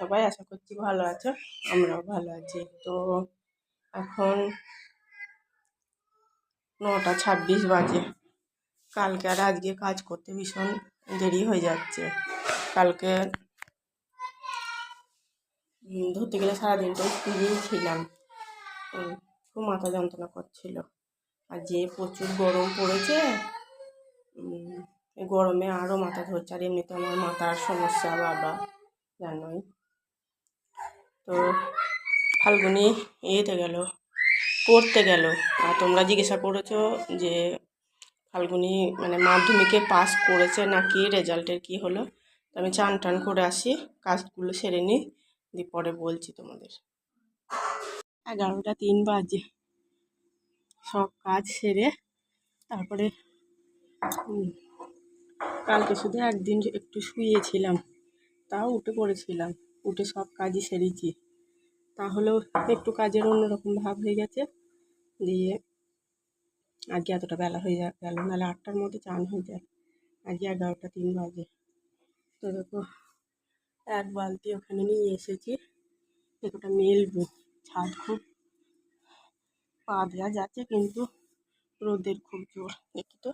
সবাই আশা করছি ভালো আছো, আমরাও ভালো আছি। তো এখন নটা ছাব্বিশ বাজে। কালকে আর আজকে কাজ করতে ভীষণ দেরি হয়ে যাচ্ছে। কালকে ধরতে গেলে সারাদিনটা স্কুলেই ছিলাম। খুব মাথা যন্ত্রণা করছিল। আর যে প্রচুর গরম পড়েছে গরমে আরও মাথা ধরছে। আর এমনিতে আমার মাথার সমস্যা, বাবা, জানোই। তো ফাল্গুনি এতে গেল, পড়তে গেল। আর তোমরা জিজ্ঞাসা করেছ যে ফাল্গুনি মানে মাধ্যমিকে পাস করেছে নাকি, রেজাল্টের কি হলো? তো আমি চান টান করে আসি, কাজগুলো সেরে নিই, দিয়ে পরে বলছি তোমাদের। এগারোটা তিন বাজে। সব কাজ সেরে তারপরে কালকে শুধু একদিন একটু শুয়েছিলাম, তাও উঠে পড়েছিলাম। উঠে সব কাজই সেরেছি। তাহলেও একটু কাজের অন্যরকম ভাব হয়ে গেছে, দিয়ে আজকে এতটা বেলা হয়ে গেল। নাহলে আটটার মধ্যে চান হয়ে যায়। আজকে এগারোটা তিন বাজে। তো দেখো, এক বালতি ওখানে নিয়ে এসেছি। এতটা মেলবো, ছাদ খুব পা দেওয়া যাচ্ছে কিন্তু রোদের খুব জোর, দেখি তো।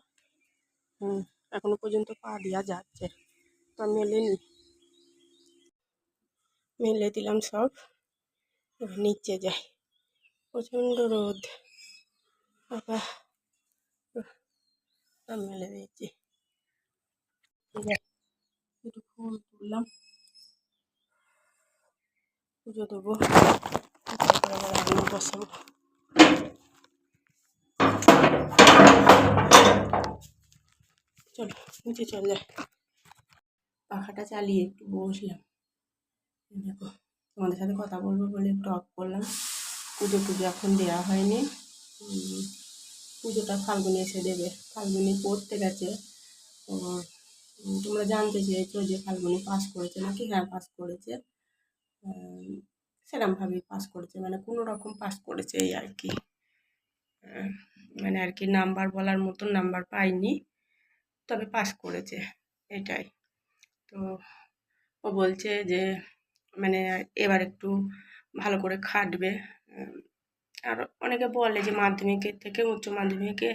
হুম, এখনও পর্যন্ত পা দেওয়া যাচ্ছে। তো আমি মেলে দিলাম সব। নিচে যাই। প্রচণ্ড রোদ। সব মেলে দিয়েছি। একটু ফুল তুললাম। পুজো দেবো। তারপরে আবার চলো, নিচে চলে যায় পাখাটা চালিয়ে একটু বসলাম। দেখো, তোমাদের সাথে কথা বলব বলে একটু অফ করলাম। পুজো পুজো এখন দেওয়া হয়নি। পুজোটা ফাল্গুনি এসে দেবে। ফাল্গুনি পড়তে গেছে। তোমরা জানতে চেয়েছো যে ফাল্গুনি পাস করেছে নাকি হ্যাঁ পাস করেছে। সেরমভাবেই পাস করেছে মানে কোনো রকম পাস করেছে এই আর কি। মানে আর কি নাম্বার বলার মতন নাম্বার পাইনি, তবে পাস করেছে, এটাই। তো, ও বলছে যে মানে এবার একটু ভালো করে খাটবে। আর অনেকে বলে যে মাধ্যমিকের থেকে উচ্চ মাধ্যমিকে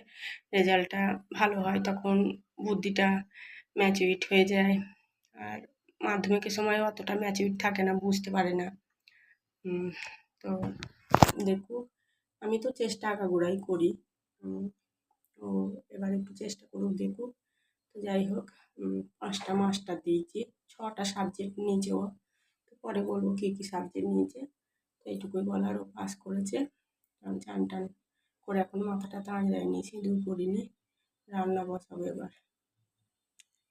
রেজাল্টটা ভালো হয়, তখন বুদ্ধিটা ম্যাচিউরিট হয়ে যায়। আর মাধ্যমিকের সময় অতটা ম্যাচিউরিট থাকে না, বুঝতে পারে না। তো দেখুক আমি তো চেষ্টা আগাগোড়াই করি। তো এবার একটু চেষ্টা করুক, দেখুক। তো যাই হোক পাঁচটা মাস্টার দিয়েছি, ছটা সাবজেক্ট নিয়েছে ও। পরে বলব কী কী সাবজেক্ট নিয়েছে। তো এইটুকুই বলার ও পাস করেছে। কারণ চান টান করে এখন মাথাটা তাঁজ দেয়নি সিঁদুর করিনি রান্না বসাবো এবার।